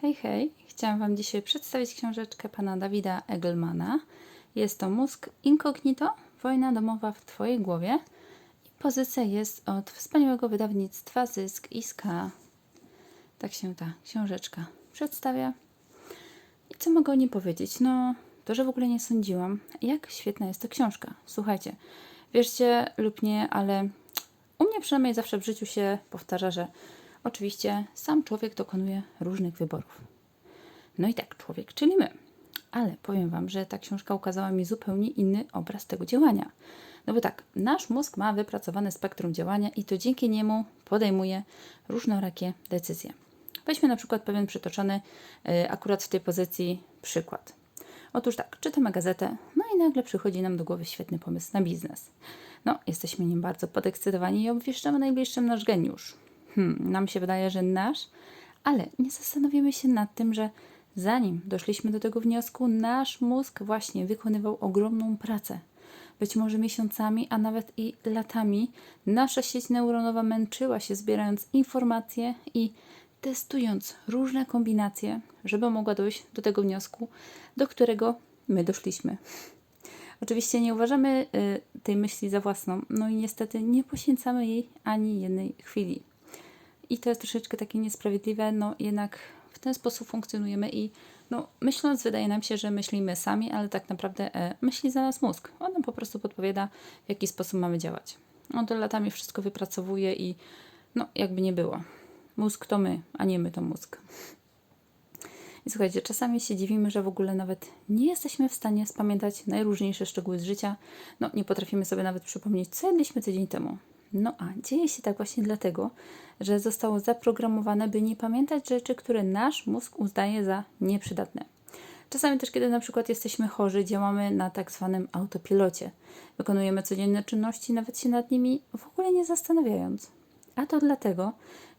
Hej, hej! Chciałam Wam dzisiaj przedstawić książeczkę pana Dawida Egelmana. Jest to Mózg Incognito, Wojna domowa w Twojej głowie. Pozycja jest od wspaniałego wydawnictwa Zysk i Ska. Tak się ta książeczka przedstawia. I co mogę o niej powiedzieć? No, to, że w ogóle nie sądziłam, jak świetna jest to książka. Słuchajcie, wierzcie lub nie, ale u mnie przynajmniej zawsze w życiu się powtarza, że oczywiście sam człowiek dokonuje różnych wyborów. No i tak, człowiek, czyli my. Ale powiem Wam, że ta książka ukazała mi zupełnie inny obraz tego działania. No bo tak, nasz mózg ma wypracowane spektrum działania i to dzięki niemu podejmuje różnorakie decyzje. Weźmy na przykład pewien przytoczony y, akurat w tej pozycji przykład. Otóż tak, czytamy gazetę, no i nagle przychodzi nam do głowy świetny pomysł na biznes. No, jesteśmy nim bardzo podekscytowani i obwieszczamy najbliższym nasz geniusz. Hmm, nam się wydaje, że nasz, ale nie zastanowimy się nad tym, że zanim doszliśmy do tego wniosku, nasz mózg właśnie wykonywał ogromną pracę. Być może miesiącami, a nawet i latami nasza sieć neuronowa męczyła się zbierając informacje i testując różne kombinacje, żeby mogła dojść do tego wniosku, do którego my doszliśmy. Oczywiście nie uważamy y, tej myśli za własną, no i niestety nie poświęcamy jej ani jednej chwili. I to jest troszeczkę takie niesprawiedliwe, no jednak w ten sposób funkcjonujemy i no, myśląc wydaje nam się, że myślimy sami, ale tak naprawdę e, myśli za nas mózg. On nam po prostu podpowiada, w jaki sposób mamy działać. On to latami wszystko wypracowuje i no, jakby nie było. Mózg to my, a nie my to mózg. I słuchajcie, czasami się dziwimy, że w ogóle nawet nie jesteśmy w stanie spamiętać najróżniejsze szczegóły z życia. No, nie potrafimy sobie nawet przypomnieć, co jedliśmy tydzień temu. No a dzieje się tak właśnie dlatego, że zostało zaprogramowane, by nie pamiętać rzeczy, które nasz mózg uznaje za nieprzydatne. Czasami też, kiedy na przykład jesteśmy chorzy, działamy na tak zwanym autopilocie. Wykonujemy codzienne czynności, nawet się nad nimi w ogóle nie zastanawiając. A to dlatego,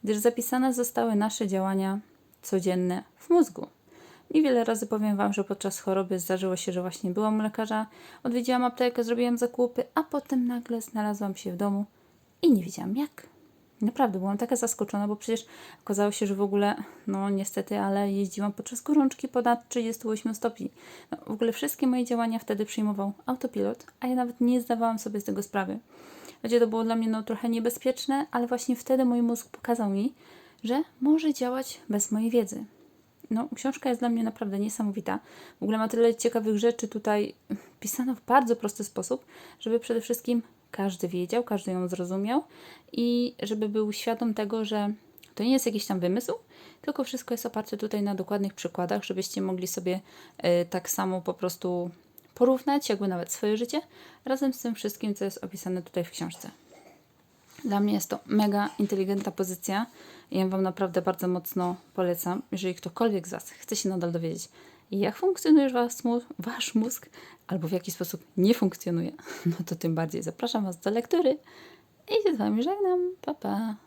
gdyż zapisane zostały nasze działania codzienne w mózgu. I wiele razy powiem Wam, że podczas choroby zdarzyło się, że właśnie byłam u lekarza, odwiedziłam aptekę, zrobiłam zakupy, a potem nagle znalazłam się w domu i nie wiedziałam jak. Naprawdę byłam taka zaskoczona, bo przecież okazało się, że w ogóle, no niestety, ale jeździłam podczas gorączki ponad 38 stopni. No, w ogóle wszystkie moje działania wtedy przyjmował autopilot, a ja nawet nie zdawałam sobie z tego sprawy. Gdzie to było dla mnie no, trochę niebezpieczne, ale właśnie wtedy mój mózg pokazał mi, że może działać bez mojej wiedzy. No, książka jest dla mnie naprawdę niesamowita. W ogóle ma tyle ciekawych rzeczy tutaj pisano w bardzo prosty sposób, żeby przede wszystkim każdy wiedział, każdy ją zrozumiał i żeby był świadom tego, że to nie jest jakiś tam wymysł, tylko wszystko jest oparte tutaj na dokładnych przykładach, żebyście mogli sobie y, tak samo po prostu porównać, jakby nawet swoje życie, razem z tym wszystkim, co jest opisane tutaj w książce. Dla mnie jest to mega inteligentna pozycja ja Wam naprawdę bardzo mocno polecam, jeżeli ktokolwiek z Was chce się nadal dowiedzieć, jak funkcjonuje wasz wasz mózg albo w jaki sposób nie funkcjonuje, no to tym bardziej zapraszam Was do lektury i się z Wami żegnam. Pa, pa.